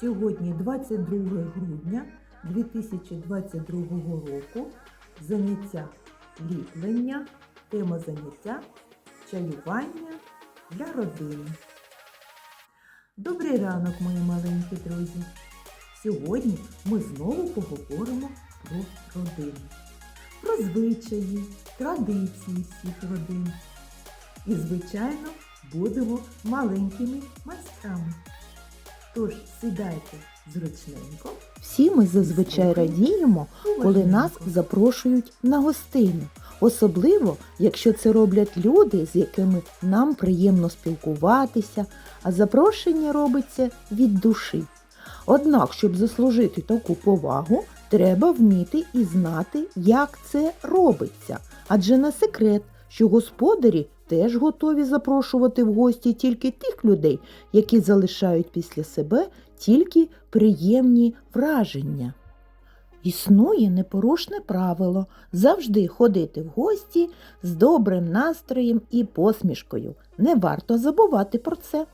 Сьогодні 22 грудня 2022 року. Заняття ліплення, тема заняття чаювання для родини. Добрий ранок, мої маленькі друзі! Сьогодні ми знову поговоримо про родину, про звичаї, традиції всіх родин. І, звичайно, будемо маленькими майстрами. Тож сідайте зручненько. Всі ми зазвичай радіємо, коли нас запрошують на гостину. Особливо, якщо це роблять люди, з якими нам приємно спілкуватися, а запрошення робиться від душі. Однак, щоб заслужити таку повагу, треба вміти і знати, як це робиться. Адже не секрет, що господарі теж готові запрошувати в гості тільки тих людей, які залишають після себе тільки приємні враження. Існує непорушне правило завжди ходити в гості з добрим настроєм і посмішкою. Не варто забувати про це.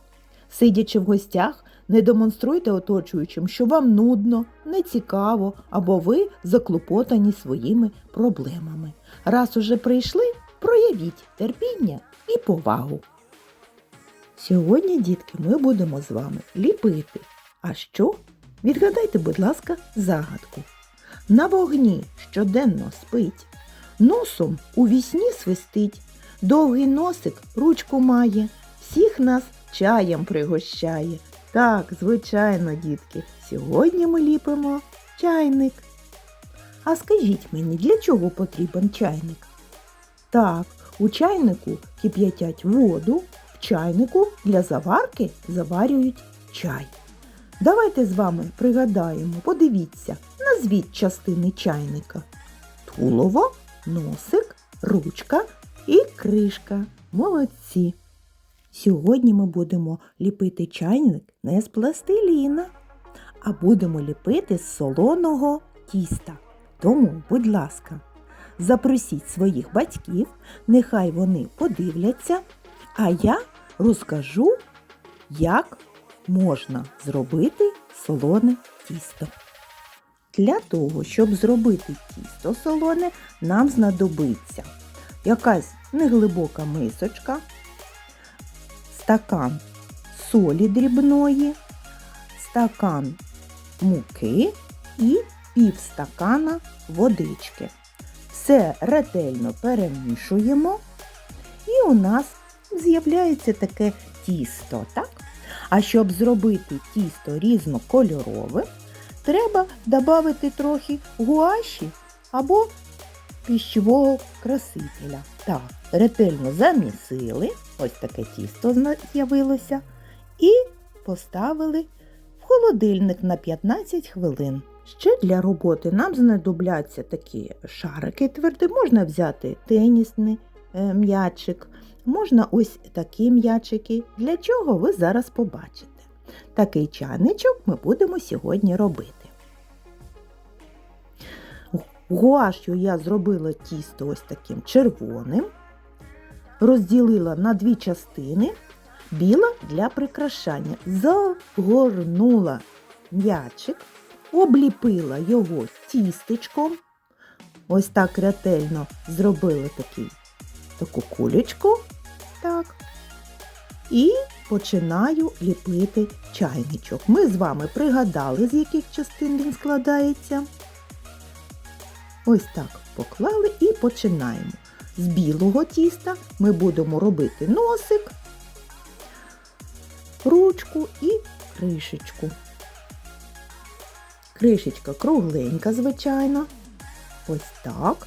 Сидячи в гостях, не демонструйте оточуючим, що вам нудно, нецікаво або ви заклопотані своїми проблемами. Раз уже прийшли, проявіть терпіння і повагу. Сьогодні, дітки, ми будемо з вами ліпити. А що? Відгадайте, будь ласка, загадку. На вогні щоденно спить, носом у вісні свистить, довгий носик ручку має, всіх нас чаєм пригощає. Так, звичайно, дітки, сьогодні ми ліпимо чайник. А скажіть мені, для чого потрібен чайник? Так, у чайнику кип'ятять воду, в чайнику для заварки заварюють чай. Давайте з вами пригадаємо, подивіться, назвіть частини чайника. Тулово, носик, ручка і кришка. Молодці. Сьогодні ми будемо ліпити чайник не з пластиліна, а будемо ліпити з солоного тіста. Тому, будь ласка, запросіть своїх батьків, нехай вони подивляться, а я розкажу, як можна зробити солоне тісто. Для того, щоб зробити тісто солоне, нам знадобиться якась неглибока мисочка, стакан солі дрібної, стакан муки і півстакана водички. Все ретельно перемішуємо, і у нас з'являється таке тісто, так? А щоб зробити тісто різнокольорове, треба додати трохи гуаші або піщового красителя. Так, ретельно замісили, ось таке тісто з'явилося, і поставили в холодильник на 15 хвилин. Ще для роботи нам знадобляться такі шарики тверді, можна взяти тенісний е, м'ячик, можна ось такі м'ячики. Для чого ви зараз побачите. Такий чайничок ми будемо сьогодні робити. Гуашю я зробила тісто ось таким червоним, розділила на дві частини, біла для прикрашання. Загорнула м'ячик, обліпила його тістечком. Ось так ретельно зробила такий, таку кулечку. Так. І починаю ліпити чайничок. Ми з вами пригадали, з яких частин він складається. Ось так поклали і починаємо. З білого тіста ми будемо робити носик, ручку і кришечку. Кришечка кругленька, звичайно. Ось так.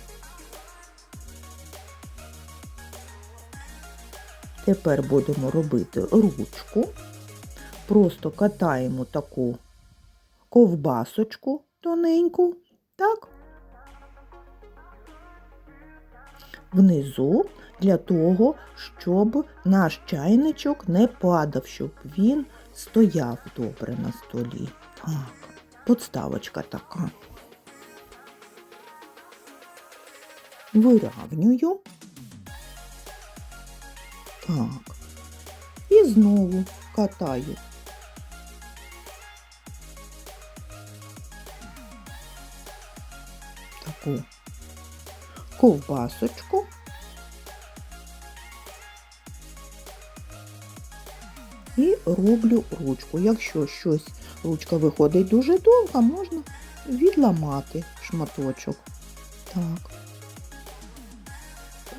Тепер будемо робити ручку. Просто катаємо таку ковбасочку тоненьку. Так. Внизу для того, щоб наш чайничок не падав, щоб він стояв добре на столі. Так, подставочка така. Вирівнюю. Так. І знову катаю. Таку ковбасочку. І роблю ручку. Якщо щось ручка виходить дуже довга, можна відламати шматочок. Так.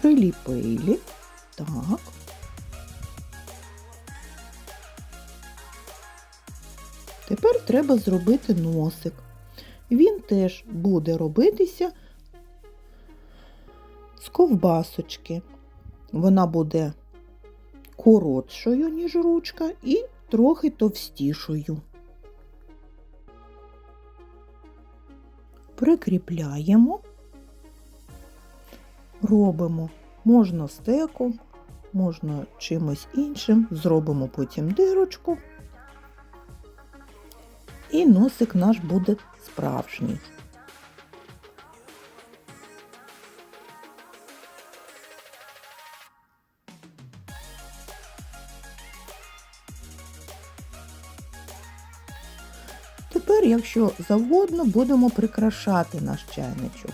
Приліпили. Так. Тепер треба зробити носик. Він теж буде робитися з ковбасочки. Вона буде коротшою, ніж ручка, і трохи товстішою. Прикріпляємо, робимо можна стеком, можна чимось іншим, зробимо потім дирочку. І носик наш буде справжній. Тепер, якщо завгодно, будемо прикрашати наш чайничок.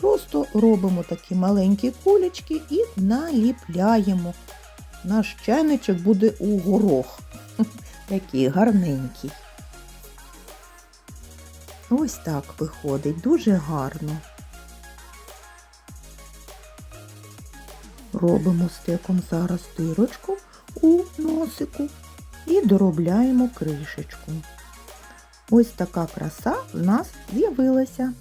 Просто робимо такі маленькі кулечки і наліпляємо. Наш чайничок буде у горох. Такий гарненький. Ось так виходить, дуже гарно. Робимо стеком зараз дирочку у носику і доробляємо кришечку. Ось така краса в нас з'явилася.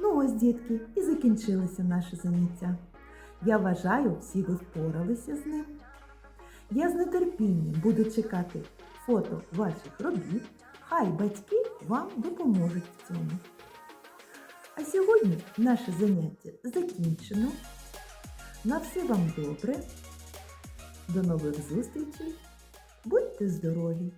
Ну ось, дітки, і закінчилося наше заняття. Я вважаю, всі ви впоралися з ним. Я з нетерпінням буду чекати фото ваших робіт, хай батьки вам допоможуть в цьому. А сьогодні наше заняття закінчено. На все вам добре. До нових зустрічей. Будьте здорові!